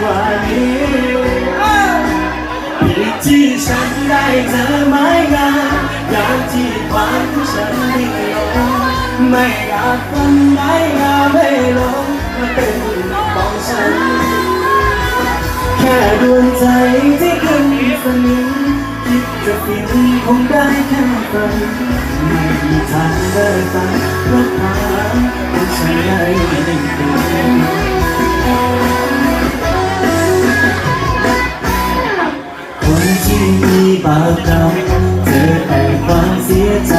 กว่านี้อีกที่ฉันได้เจอไม้งามอย่างที่ความที่ฉันได้ลงไม่อยาจฝันได้งามไม่ลงมาเป็นของฉัน แค่ดวงใจที่ขึ้นสนิมคิดจะฟินคงได้แค่ฝันไม่มีทางได้ตังเพราะ กรรมเจอแต่ความเสียใจ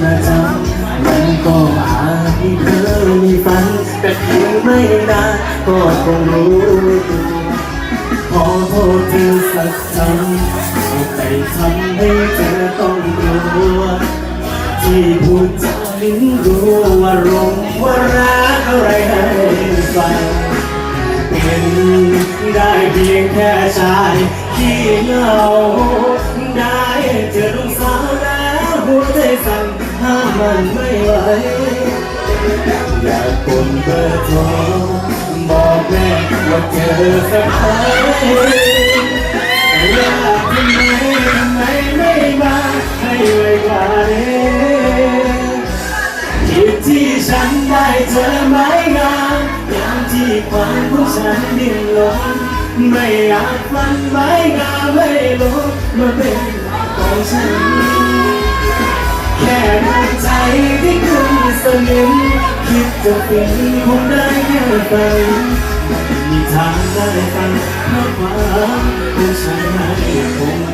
ประจำมันก็อาจที่เธอมีฝัน แต่เพียงไม่นานก็คงรู้ตัวขอโทษเธอสักคำไปทำให้เธอต้องกลัวที่พูด ได้เพียงแค่ชายที่เหงาได้เจอลูกสาวแล้วหัวใจสั่นห้ามมันไม่ไหวอยากกดเบอร์โทรบอกแม่ว่าเจอสักครั้งอยากทำไมทำไมไม่มาให้ไวกว่านี้ที่ที่ฉันได้เจอไม้งามอย่างที่ ความของฉันดิ้นรนไม่อยากฟันไม้งาไม่ลงมาเป็นของฉัน แค่ดวใจที่คุณสนิมคิดจะเป็นคงได้แค่ฝันไม่มีทางได้ฟังเพราะความของฉันไม่คง